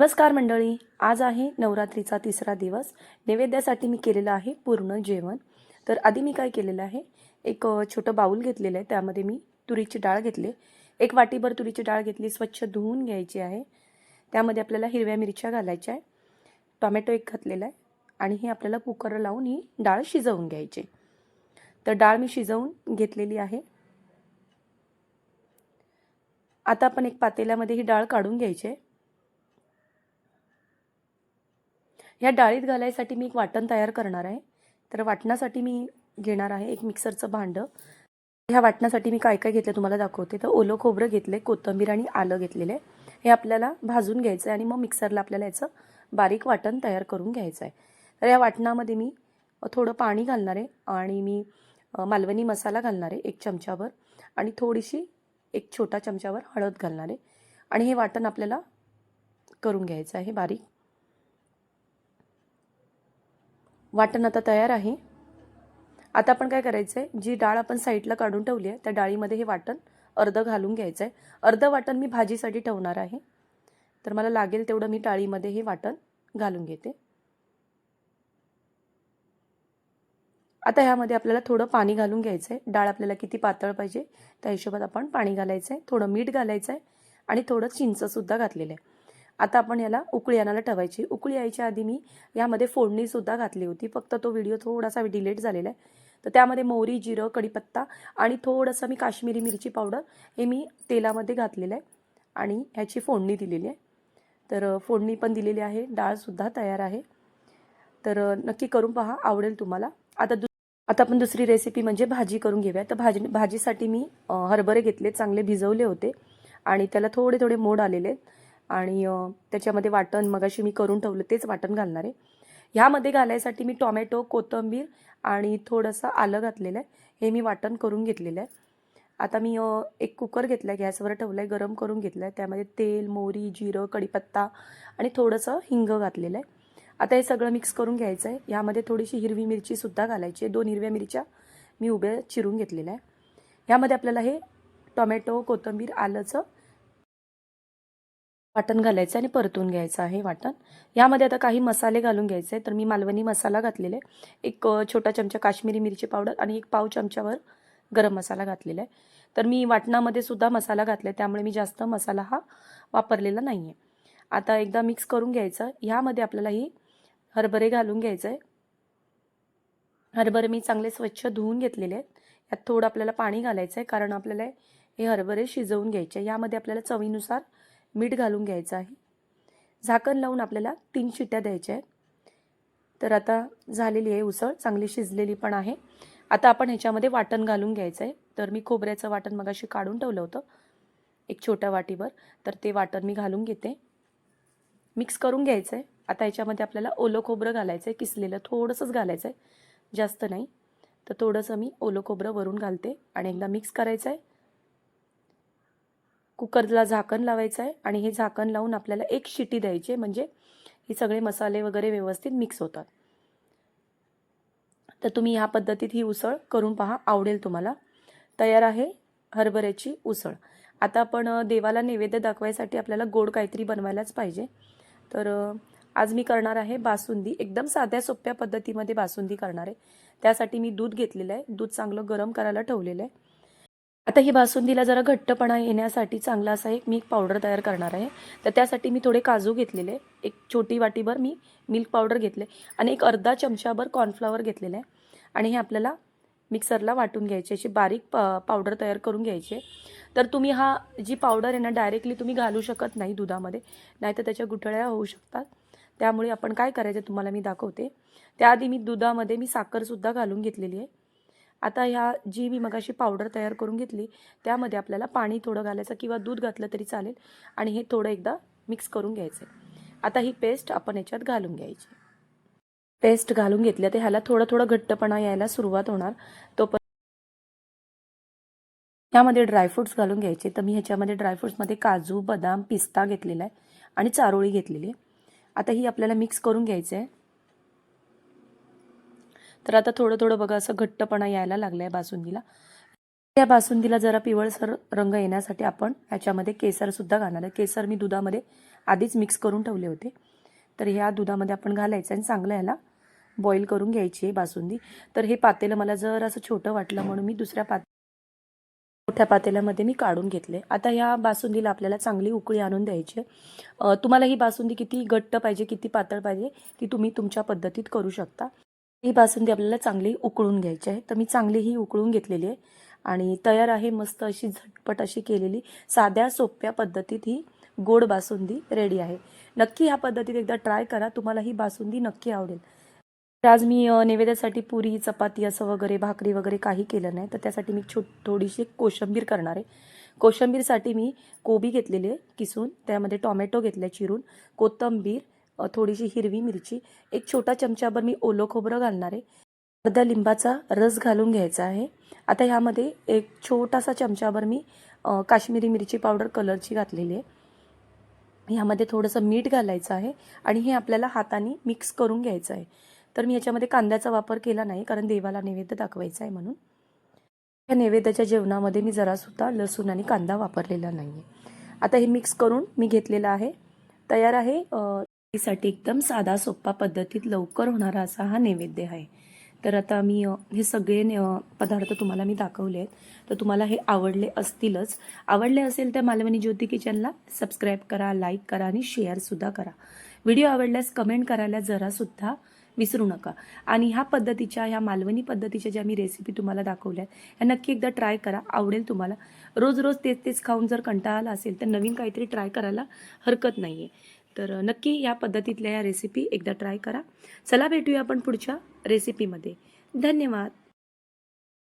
नमस्कार मंडळी आज आहे नवरात्रीचा तिसरा दिवस. नैवेद्यासाठी मी केलेलं आहे पूर्ण जेवण. तर आधी मी काय केलेलं आहे एक छोटं बाऊल घेतलेलं आहे त्यामध्ये मी तुरीची डाळ घेतली एक वाटीभर तुरीची डाळ घेतली स्वच्छ धुवून घ्यायची आहे. त्यामध्ये आपल्याला हिरव्या मिरच्या घालायच्या आहे टोमॅटो एक घातलेला आहे आणि हे आपल्याला कुकर लावून ही डाळ शिजवून घ्यायची तर डाळ मी शिजवून घेतलेली आहे. आता आपण एक पातेल्यामध्ये ही डाळ काढून घ्यायची आहे. ह्या डाळीत घालायसाठी मी एक वाटण तयार करणार आहे. तर वाटणासाठी मी घेणार आहे एक मिक्सरचं भांडं. ह्या वाटणासाठी मी काय काय घेतलं तुम्हाला दाखवते. तर ओलं खोबरं घेतलं आहे कोथिंबीर आणि आलं घेतलेलं आहे. हे आपल्याला भाजून घ्यायचं आहे आणि मग मिक्सरला आपल्याला याचं बारीक वाटण तयार करून घ्यायचं आहे तर या वाटणामध्ये मी थोडं पाणी घालणार आहे आणि मी मालवणी मसाला घालणार आहे एक चमचाभर आणि थोडीशी एक छोटा चमच्यावर हळद घालणार आहे. आणि हे वाटण आपल्याला करून घ्यायचं आहे बारीक. वाटण आता तयार आहे. आता आपण काय करायचं आहे जी डाळ आपण साईडला काढून ठेवली आहे त्या डाळीमध्ये हे वाटण अर्धं घालून घ्यायचं आहे अर्धं वाटण मी भाजीसाठी ठेवणार आहे. तर मला लागेल तेवढं मी डाळीमध्ये हे वाटण घालून घेते. आता ह्यामध्ये आपल्याला थोडं पाणी घालून घ्यायचं आहे डाळ आपल्याला किती पातळ पाहिजे त्या हिशोबात आपण पाणी घालायचं आहे थोडं मीठ घालायचं आहे आणि थोडं चिंचसुद्धा घातलेलं आहे. आता आपण याला उकळी आणायला ठेवायची. उकळी यायच्या आधी मी यामध्ये फोडणीसुद्धा घातली होती. फक्त तो व्हिडिओ थोडासा डिलेट झालेला आहे. तर त्यामध्ये मोहरी जिरं कढीपत्ता आणि थोडंसं मी काश्मीरी मिरची पावडर हे मी तेलामध्ये घातलेलं आहे आणि ह्याची फोडणी दिलेली आहे. तर फोडणी पण दिलेली आहे. डाळसुद्धा तयार आहे. तर नक्की करून पहा. आवडेल तुम्हाला. आता दु आता आपण दुसरी रेसिपी म्हणजे भाजी करून घेऊया. तर भाजी भाजीसाठी मी हरभरे घेतले. चांगले भिजवले होते आणि त्याला थोडे थोडे मोड आलेले आहेत. आणि त्याच्यामध्ये वाटण मगाशी मी करून ठेवलं तेच वाटण घालणार आहे. ह्यामध्ये घालायसाठी मी टॉमॅटो कोथिंबीर आणि थोडंसं आलं घातलेलं आहे. हे मी वाटण करून घेतलेलं आहे. आता मी एक कुकर घेतला आहे गॅसवर ठेवलं आहे गरम करून घेतलं आहे त्यामध्ये तेल मोहरी जिरं कढीपत्ता आणि थोडंसं हिंग घातलेलं आहे. आता हे सगळं मिक्स करून घ्यायचं आहे. यामध्ये थोडीशी हिरवी मिरचीसुद्धा घालायची आहे. दोन हिरव्या मिरच्या मी उभ्या चिरून घेतलेल्या आहे. ह्यामध्ये आपल्याला हे टोमॅटो कोथिंबीर आलंचं वाटण घालायचं आणि परतून घ्यायचं आहे वाटण. यामध्ये आता काही मसाले घालून घ्यायचे तर मी मालवणी मसाला घातलेला आहे. एक छोटा चमचा काश्मीरी मिरची पावडर आणि एक पाव चमच्यावर गरम मसाला घातलेला आहे. तर मी वाटणामध्ये सुद्धा मसाला घातला आहे त्यामुळे मी जास्त मसाला हा वापरलेला नाही आहे आता एकदा मिक्स करून घ्यायचं. ह्यामध्ये आपल्याला ही हरभरे घालून घ्यायचं आहे हरभरे मी चांगले स्वच्छ धुवून घेतलेले आहेत. यात थोडं आपल्याला पाणी घालायचं आहे. कारण आपल्याला हे हरभरे शिजवून घ्यायचे यामध्ये आपल्याला चवीनुसार मीठ घालून घ्यायचं आहे. झाकण लावून आपल्याला तीन शिट्ट्या द्यायच्या आहेत. तर आता झालेली आहे उसळ चांगली शिजलेली पण आहे. आता आपण ह्याच्यामध्ये वाटण घालून घ्यायचं आहे. तर मी खोबऱ्याचं वाटण मगाशी काढून ठेवलं होतं एक छोट्या वाटीवर. तर ते वाटण मी घालून घेते. मिक्स करून घ्यायचं आहे. आता ह्याच्यामध्ये आपल्याला ओलं खोबरं घालायचं आहे किसलेलं थोडंसंच घालायचं आहे जास्त नाही. तर थोडंसं मी ओलं खोबरं वरून घालते आणि एकदा मिक्स करायचं आहे कुकरला झाकण लावायचं आहे आणि हे झाकण लावून आपल्याला एक शिटी द्यायची आहे. म्हणजे हे सगळे मसाले वगैरे व्यवस्थित मिक्स होतात. तर तुम्ही ह्या पद्धतीत ही उसळ करून पहा. आवडेल तुम्हाला. तयार आहे हरभऱ्याची उसळ. आता आपण देवाला नैवेद्य दाखवायसाठी आपल्याला गोड काहीतरी बनवायलाच पाहिजे. तर आज मी करणार आहे बासुंदी. एकदम साध्या सोप्या पद्धतीमध्ये बासुंदी करणार आहे. त्यासाठी मी दूध घेतलेलं आहे. दूध चांगलं गरम करायला ठेवलेलं आहे. आता ही बासुंदीला जरा घट्टपणा येण्यासाठी चांगला असा एक मी एक पावडर तयार करणार आहे. तर त्यासाठी मी थोडे काजू घेतलेले. एक छोटी वाटीभर मी मिल्क पावडर घेतले आणि एक अर्धा चमचाभर कॉर्नफ्लॉवर घेतलेलं. आहे आणि हे आपल्याला मिक्सरला वाटून घ्यायची. अशी बारीक प पावडर तयार करून घ्यायची. आहे तर तुम्ही हा जी पावडर आहे ना डायरेक्टली तुम्ही घालू शकत नाही दुधामध्ये. नाहीतर त्याच्या गुठळ्या होऊ शकतात. त्यामुळे आपण काय करायचं तुम्हाला मी दाखवते. त्याआधी मी दुधामध्ये मी साखरसुद्धा घालून घेतलेली आहे. आता ह्या जी मी मगाशी पावडर तयार करून घेतली त्यामध्ये आपल्याला पाणी थोडं घालायचं किंवा दूध घातलं तरी चालेल आणि हे थोडं एकदा मिक्स करून घ्यायचं आता ही पेस्ट आपण याच्यात घालून घ्यायची. पेस्ट घालून घेतल्या तर ह्याला थोडं थोडं घट्टपणा यायला सुरुवात होणार. तो यामध्ये ड्रायफ्रुट्स घालून घ्यायचे. तर मी ह्याच्यामध्ये ड्रायफ्रुट्समध्ये काजू बदाम पिस्ता घेतलेला आहे आणि चारोळी घेतलेली आहे. आता ही आपल्याला मिक्स करून घ्यायचं आहे तर आता थोडं थोडं बघा असं घट्टपणा यायला लागला आहे बासुंदीला. या बासुंदीला जरा पिवळसर रंग येण्यासाठी आपण ह्याच्यामध्ये केसरसुद्धा घालणार आहे. केसर मी दुधामध्ये आधीच मिक्स करून ठेवले होते. तर ह्या दुधामध्ये आपण घालायचं आणि चांगलं याला बॉईल करून घ्यायची आहे बासुंदी. तर हे पातेलं मला जर असं छोटं वाटलं म्हणून मी दुसऱ्या पात मोठ्या पातेल्यामध्ये मी काढून घेतले. आता ह्या बासुंदीला आपल्याला चांगली उकळी आणून द्यायची आहे. तुम्हाला ही बासुंदी किती घट्ट पाहिजे किती पातळ पाहिजे ती तुम्ही तुमच्या पद्धतीत करू शकता. ही बासुंदी आपल्याला चांगली उकळून घ्यायची आहे. तर मी चांगली ही उकळून घेतलेली आहे. आणि तयार आहे मस्त अशी झटपट अशी केलेली साध्या सोप्या पद्धतीत ही गोड बासुंदी रेडी आहे. नक्की ह्या पद्धतीत एकदा ट्राय करा. तुम्हाला ही बासुंदी नक्की आवडेल. तर आज मी नैवेद्यासाठी पुरी चपाती असं वगैरे भाकरी वगैरे काही केलं नाही. तर त्यासाठी मी छो थोडीशी कोशिंबीर करणार आहे. कोशिंबीरसाठी मी कोबी घेतलेली आहे किसून. त्यामध्ये टॉमॅटो घेतले चिरून. कोथिंबीर थोडीशी हिरवी मिरची एक छोटा चमचाभर मी ओलं खोबरं घालणार आहे. अर्धा लिंबाचा रस घालून घ्यायचा आहे. आता ह्यामध्ये एक छोटासा चमचाभर मी काश्मीरी मिरची पावडर कलरची घातलेली आहे. ह्यामध्ये थोडंसं मीठ घालायचं आहे आणि हे आपल्याला हाताने मिक्स करून घ्यायचं आहे. तर मी याच्यामध्ये कांद्याचा वापर केला नाही कारण देवाला नैवेद्य दाखवायचा आहे म्हणून. या नैवेद्याच्या जेवणामध्ये मी जरासुद्धा लसूण आणि कांदा वापरलेला नाही आहे आता हे मिक्स करून मी घेतलेलं आहे. तयार आहे साठी एकदम साधा सोप्पा पद्धतीत लवकर होणारा असा हा नैवेद्य आहे. तर आता मी हे सगळे पदार्थ तुम्हाला मी दाखवले आहेत तर तुम्हाला हे आवडले असतीलच. आवडले असेल तर मालवणी ज्योती किचनला सबस्क्राईब करा लाईक करा आणि शेअरसुद्धा करा. व्हिडिओ आवडल्यास कमेंट करायला जरासुद्धा विसरू नका. आणि ह्या पद्धतीच्या ह्या मालवणी पद्धतीच्या ज्या मी रेसिपी तुम्हाला दाखवल्या आहेत ह्या नक्की एकदा ट्राय करा. आवडेल तुम्हाला. रोज रोज तेच तेच खाऊन जर कंटाळा आला असेल तर नवीन काहीतरी ट्राय करायला हरकत नाही आहे तर नक्की या पद्धतीतल्या या रेसिपी एकदा ट्राय करा. चला भेटूया आपण पुढच्या रेसिपीमध्ये धन्यवाद.